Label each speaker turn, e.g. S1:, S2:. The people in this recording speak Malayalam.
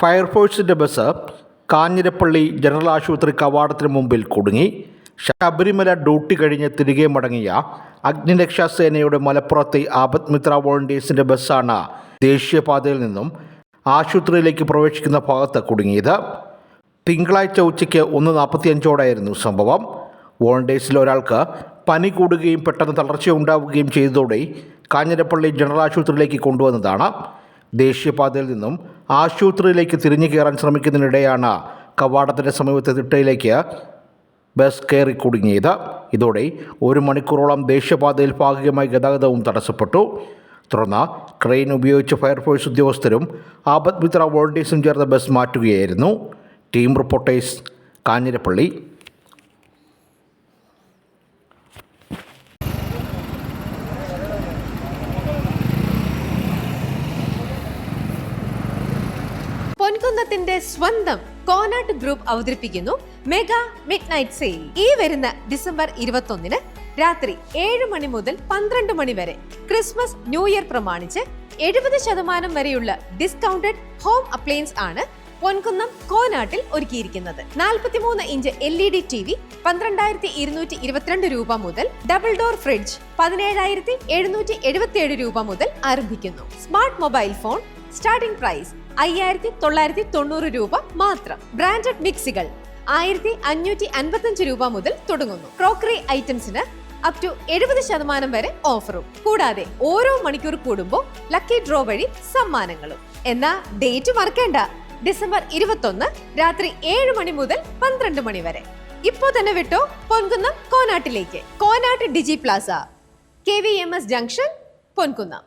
S1: ഫയർഫോഴ്സിന്റെ ബസ് കാഞ്ഞിരപ്പള്ളി ജനറൽ ആശുപത്രി കവാടത്തിന് മുമ്പിൽ കുടുങ്ങി. ശബരിമല ഡ്യൂട്ടി കഴിഞ്ഞ് തിരികെ മടങ്ങിയ അഗ്നിരക്ഷാസേനയുടെ മലപ്പുറത്തെ ആപത് മിത്ര വോളണ്ടിയേഴ്സിന്റെ ബസ്സാണ് ദേശീയപാതയിൽ നിന്നും ആശുപത്രിയിലേക്ക് പ്രവേശിക്കുന്ന ഭാഗത്ത് കുടുങ്ങിയത്. തിങ്കളാഴ്ച ഉച്ചയ്ക്ക് ഒന്ന് നാൽപ്പത്തിയഞ്ചോടായിരുന്നു സംഭവം. വോളണ്ടിയേഴ്സിൽ ഒരാൾക്ക് പനി കൂടുകയും പെട്ടെന്ന് തളർച്ച ഉണ്ടാവുകയും ചെയ്തതോടെ കാഞ്ഞിരപ്പള്ളി ജനറൽ ആശുപത്രിയിലേക്ക് കൊണ്ടുവന്നതാണ്. ദേശീയപാതയിൽ നിന്നും ആശുപത്രിയിലേക്ക് തിരിഞ്ഞു കയറാൻ ശ്രമിക്കുന്നതിനിടെയാണ് കവാടത്തിന്റെ സമീപത്തെ തിട്ടയിലേക്ക് ബസ് കയറി കുടുങ്ങിയത്. ഇതോടെ ഒരു മണിക്കൂറോളം ദേശീയപാതയിൽ ഭാഗികമായി ഗതാഗതവും തടസ്സപ്പെട്ടു. തുടർന്ന് ക്രെയിൻ ഉപയോഗിച്ച് ഫയർഫോഴ്സ് ഉദ്യോഗസ്ഥരും ആപത് മിത്ര വോളണ്ടിയേഴ്സും ചേർന്ന് ബസ് മാറ്റുകയായിരുന്നു. ടീം റിപ്പോർട്ടേഴ്സ് കാഞ്ഞിരപ്പള്ളി
S2: പൊൻകുന്നത്തിന്റെ സ്വന്തം കോനാട്ട് ഗ്രൂപ്പ് അവതരിപ്പിക്കുന്നു മെഗാ മിഡ് നൈറ്റ് സെയിൽ. ഈ വരുന്ന ഡിസംബർ ഇരുപത്തൊന്നിന് രാത്രി ഏഴ് മണി മുതൽ പന്ത്രണ്ട് മണി വരെ ക്രിസ്മസ് ന്യൂ ഇയർ പ്രമാണിച്ച് എഴുപത് ശതമാനം വരെയുള്ള ഡിസ്കൗണ്ടഡ് ഹോം അപ്ലയൻസ് ആണ് പൊൻകുന്നം കോനാട്ടിൽ ഒരുക്കിയിരിക്കുന്നത്. 43 inch L E D T V പന്ത്രണ്ടായിരത്തി ഇരുന്നൂറ്റി ഇരുപത്തിരണ്ട് രൂപ മുതൽ ഡബിൾ ഡോർ ഫ്രിഡ്ജ് പതിനേഴായിരത്തി എഴുന്നൂറ്റി എഴുപത്തിയേഴ് രൂപ മുതൽ ആരംഭിക്കുന്നു. Smart mobile phone starting price അയ്യായിരത്തി തൊള്ളായിരത്തി തൊണ്ണൂറ് രൂപ മാത്രം. ബ്രാൻഡഡ് മിക്സികൾ ആയിരത്തി അഞ്ഞൂറ്റി അൻപത്തഞ്ച് രൂപ മുതൽ തുടങ്ങുന്നു. ക്രോക്കറി ഐറ്റംസിന് അപ് ടു എഴുപത് ശതമാനം വരെ ഓഫറും കൂടാതെ ഓരോ മണിക്കൂർ കൂടുമ്പോൾ ലക്കി ഡ്രോ വഴി സമ്മാനങ്ങളും. എന്നാ ഡേറ്റ് മറക്കേണ്ട. ഡിസംബർ ഇരുപത്തൊന്ന് രാത്രി ഏഴ് മണി മുതൽ പന്ത്രണ്ട് മണി വരെ. ഇപ്പോ തന്നെ വിട്ടോ Ponkunnam കോനാട്ടിലേക്ക്. Konattu digi plaza. K V M S junction Ponkunnam.